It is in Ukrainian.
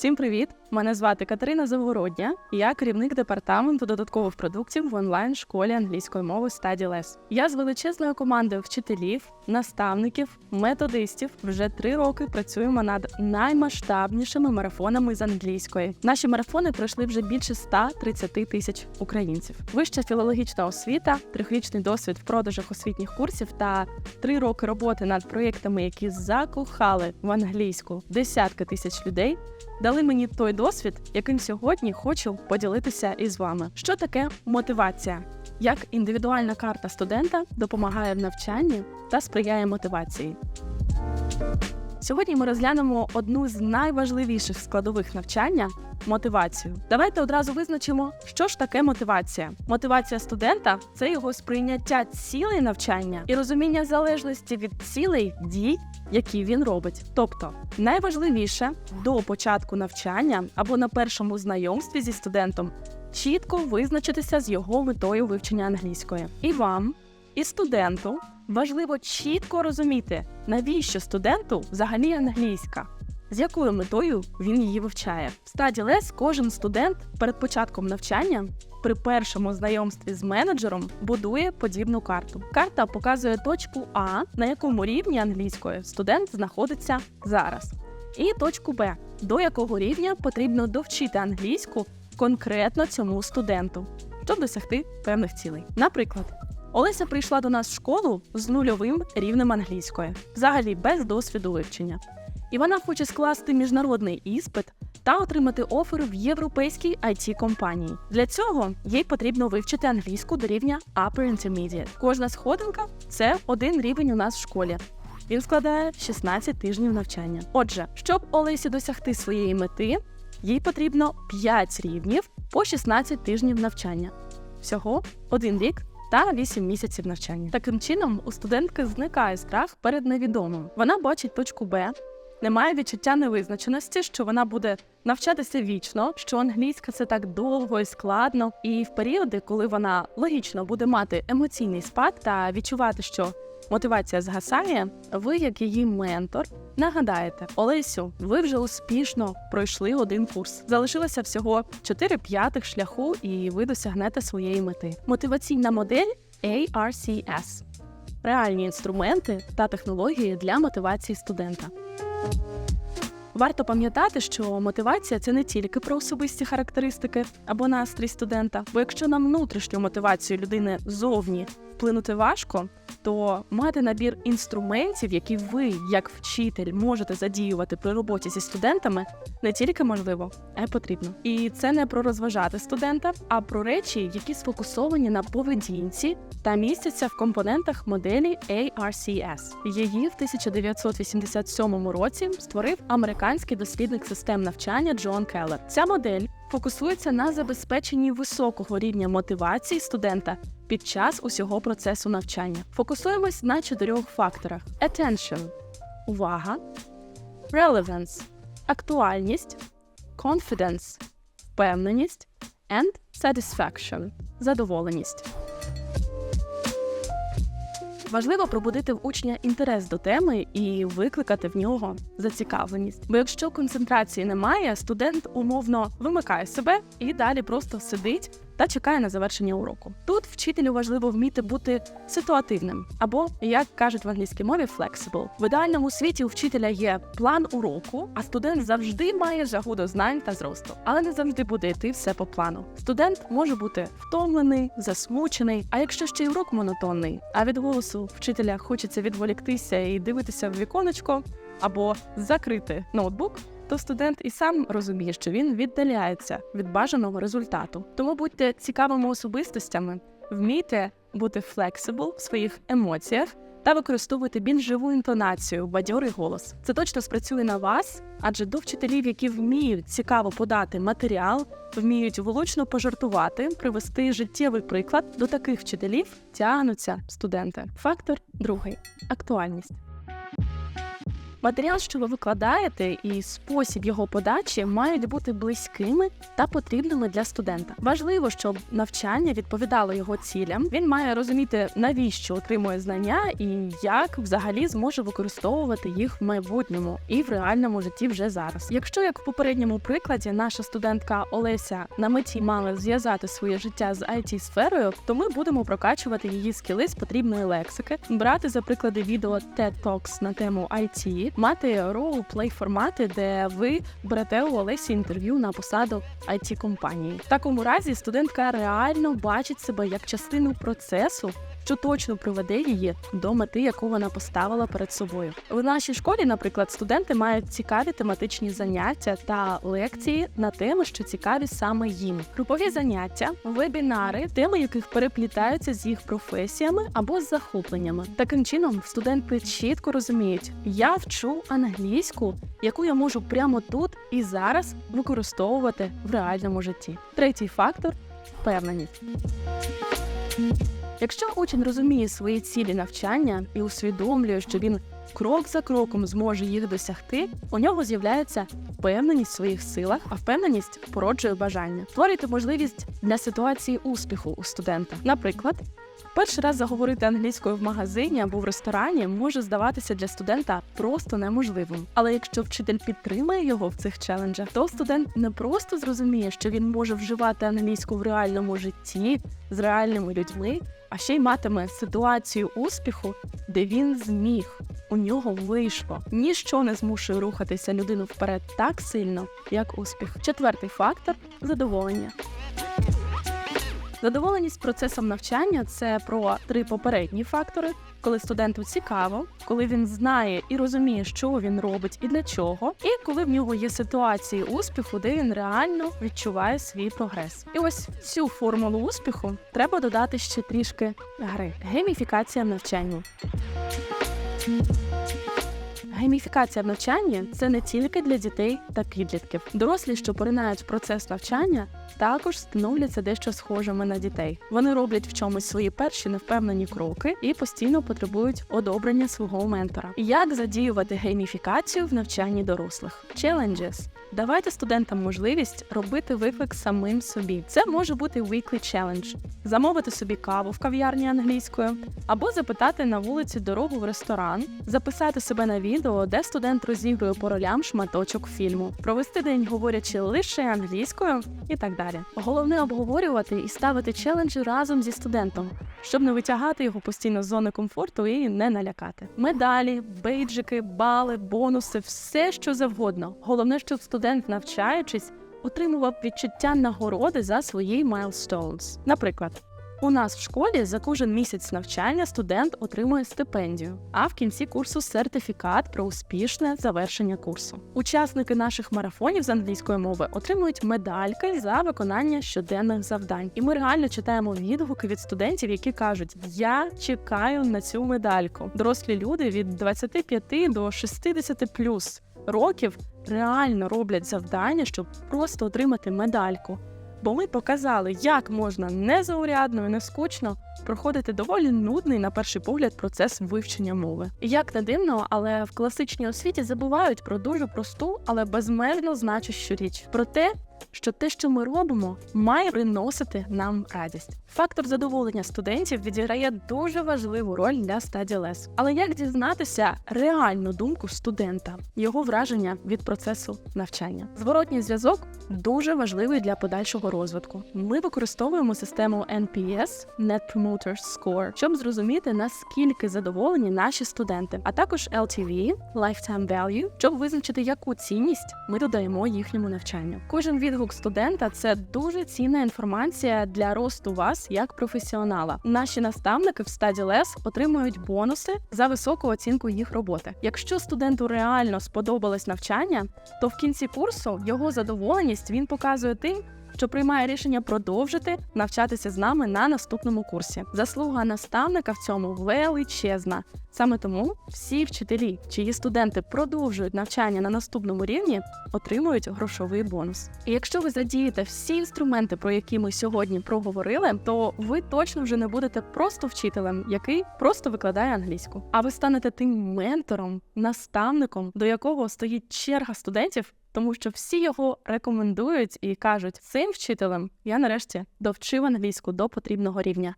Всім привіт! Мене звати Катерина Завгородня. Я керівник департаменту додаткових продуктів в онлайн школі англійської мови StudyLess. Я з величезною командою вчителів, наставників, методистів вже три роки працюємо над наймасштабнішими марафонами з англійської. Наші марафони пройшли вже більше 130 тисяч українців. Вища філологічна освіта, трьохрічний досвід в продажах освітніх курсів та три роки роботи над проєктами, які закохали в англійську десятки тисяч людей дали мені той досвід, яким сьогодні хочу поділитися із вами. Що таке мотивація? Як індивідуальна карта студента допомагає в навчанні та сприяє мотивації? Сьогодні ми розглянемо одну з найважливіших складових навчання мотивацію. Давайте одразу визначимо, що ж таке мотивація. Мотивація студента це його сприйняття цілей навчання і розуміння залежності від цілей дій, які він робить. Тобто найважливіше до початку навчання або на першому знайомстві зі студентом чітко визначитися з його метою вивчення англійської. І вам, і студенту важливо чітко розуміти, навіщо студенту взагалі англійська. З якою метою він її вивчає в стаді лес кожен студент перед початком навчання при першому знайомстві з менеджером будує подібну карту. Карта показує точку А, на якому рівні англійської студент знаходиться зараз, і точку Б, до якого рівня потрібно довчити англійську конкретно цьому студенту, щоб досягти певних цілей. Наприклад. Олеся прийшла до нас в школу з нульовим рівнем англійської, взагалі без досвіду вивчення. І вона хоче скласти міжнародний іспит та отримати офер в європейській it компанії. Для цього їй потрібно вивчити англійську до рівня Upper Intermediate. Кожна сходинка це один рівень у нас в школі. Він складає 16 тижнів навчання. Отже, щоб Олесі досягти своєї мети, їй потрібно 5 рівнів по 16 тижнів навчання. Всього один рік та 8 місяців навчання. Таким чином, у студентки зникає страх перед невідомим. Вона бачить точку Б, немає відчуття невизначеності, що вона буде навчатися вічно, що англійська це так довго і складно. І в періоди, коли вона логічно буде мати емоційний спад та відчувати, що мотивація згасає, ви, як її ментор, нагадаєте, Олесю, ви вже успішно пройшли один курс. Залишилося всього 4 п'ятих шляху, і ви досягнете своєї мети. Мотиваційна модель ARCS реальні інструменти та технології для мотивації студента. Варто пам'ятати, що мотивація це не тільки про особисті характеристики або настрій студента, бо якщо на внутрішню мотивацію людини зовні вплинути важко, то мати набір інструментів, які ви, як вчитель, можете задіювати при роботі зі студентами, не тільки можливо, а й потрібно. І це не про розважати студента, а про речі, які сфокусовані на поведінці та містяться в компонентах моделі ARCS. Її в 1987 році створив американський дослідник систем навчання Джон Келлер. Ця модель фокусується на забезпеченні високого рівня мотивації студента під час усього процесу навчання. Фокусуємось на чотирьох факторах: attention – увага, relevance – актуальність, confidence – впевненість and satisfaction – задоволеність. Важливо пробудити в учня інтерес до теми і викликати в нього зацікавленість. Бо якщо концентрації немає, студент умовно вимикає себе і далі просто сидить та чекає на завершення уроку. Тут вчителю важливо вміти бути ситуативним, або як кажуть в англійській мові, flexible. В ідеальному світі у вчителя є план уроку, а студент завжди має жагу до знань та зросту, але не завжди буде йти все по плану. Студент може бути втомлений, засмучений. А якщо ще й урок монотонний, а від голосу вчителя хочеться відволіктися і дивитися в віконечко або закрити ноутбук то студент і сам розуміє, що він віддаляється від бажаного результату. Тому будьте цікавими особистостями, вмійте бути флексибл в своїх емоціях. Та використовуйте більш живу інтонацію, бадьорий голос. Це точно спрацює на вас, адже до вчителів, які вміють цікаво подати матеріал, вміють влучно пожартувати, привести життєвий приклад. До таких вчителів тягнуться студенти. Фактор другий актуальність. Матеріал, що ви викладаєте, і спосіб його подачі мають бути близькими та потрібними для студента. Важливо, щоб навчання відповідало його цілям. Він має розуміти, навіщо отримує знання і як взагалі зможе використовувати їх в майбутньому і в реальному житті вже зараз. Якщо як в попередньому прикладі наша студентка Олеся на меті мала зв'язати своє життя з it сферою, то ми будемо прокачувати її скіли з потрібної лексики, брати за приклади відео TED Talks на тему IT, мати role-play формати, де ви берете у Олесі інтерв'ю на посаду it компанії. В такому разі студентка реально бачить себе як частину процесу. Що точно приведе її до мети, яку вона поставила перед собою. В нашій школі, наприклад, студенти мають цікаві тематичні заняття та лекції на теми, що цікаві саме їм. Групові заняття, вебінари, теми яких переплітаються з їх професіями або з захопленнями. Таким чином, студенти чітко розуміють, я вчу англійську, яку я можу прямо тут і зараз використовувати в реальному житті. Третій фактор впевненість. Якщо учень розуміє свої цілі навчання і усвідомлює, що він крок за кроком зможе їх досягти, у нього з'являється впевненість в своїх силах, а впевненість породжує бажання. Створюйте можливість для ситуації успіху у студента. Наприклад, перший раз заговорити англійською в магазині або в ресторані може здаватися для студента просто неможливим. Але якщо вчитель підтримає його в цих челенджах, то студент не просто зрозуміє, що він може вживати англійську в реальному житті з реальними людьми, а ще й матиме ситуацію успіху, де він зміг. У нього вийшло. Ніщо не змушує рухатися людину вперед так сильно, як успіх. Четвертий фактор задоволення. Задоволеність процесом навчання це про три попередні фактори, коли студенту цікаво, коли він знає і розуміє, що він робить і для чого, і коли в нього є ситуації успіху, де він реально відчуває свій прогрес. І ось цю формулу успіху треба додати ще трішки гри. Гейміфікація в навчанні. Гейміфікація в навчанні це не тільки для дітей та підлітків. Дорослі, що поринають процес навчання, також становляться дещо схожими на дітей. Вони роблять в чомусь свої перші невпевнені кроки і постійно потребують одобрення свого ментора. Як задіювати гейміфікацію в навчанні дорослих? Challenges. Давайте студентам можливість робити виклик самим собі. Це може бути weekly challenge. замовити собі каву в кав'ярні англійською, або запитати на вулиці дорогу в ресторан, записати себе на відео, де студент розігрує по ролям шматочок фільму, провести день, говорячи лише англійською і так далі. Головне обговорювати і ставити челенджі разом зі студентом, щоб не витягати його постійно з зони комфорту і не налякати. Медалі, бейджики, бали, бонуси, все що завгодно. Головне, щоб студент, навчаючись, отримував відчуття нагороди за свої milestones. Наприклад. У нас в школі за кожен місяць навчання студент отримує стипендію, а в кінці курсу сертифікат про успішне завершення курсу. Учасники наших марафонів з англійської мови отримують медальки за виконання щоденних завдань. І ми реально читаємо відгуки від студентів, які кажуть: Я чекаю на цю медальку. Дорослі люди від 25 до 60 плюс років реально роблять завдання, щоб просто отримати медальку. Бо ми показали, як можна незаурядно і не скучно проходити доволі нудний на перший погляд процес вивчення мови. Як не дивно, але в класичній освіті забувають про дуже просту, але безмежно значущу річ про те, що те, що ми робимо, має приносити нам радість. Фактор задоволення студентів відіграє дуже важливу роль для лес. Але як дізнатися реальну думку студента, його враження від процесу навчання? Зворотній зв'язок дуже важливий для подальшого розвитку. Ми використовуємо систему NPS Net Promoter Score, щоб зрозуміти наскільки задоволені наші студенти, а також LTV Lifetime Value, щоб визначити, яку цінність ми додаємо їхньому навчанню. Кожен відгук студента це дуже цінна інформація для росту вас як професіонала. Наші наставники в лес отримують бонуси за високу оцінку їх роботи. Якщо студенту реально сподобалось навчання, то в кінці курсу його задоволеність він показує тим. Що приймає рішення продовжити навчатися з нами на наступному курсі. Заслуга наставника в цьому величезна. Саме тому всі вчителі, чиї студенти продовжують навчання на наступному рівні, отримують грошовий бонус. І якщо ви задієте всі інструменти, про які ми сьогодні проговорили, то ви точно вже не будете просто вчителем, який просто викладає англійську, а ви станете тим ментором, наставником, до якого стоїть черга студентів. Тому що всі його рекомендують і кажуть, цим вчителем я нарешті довчив англійську до потрібного рівня.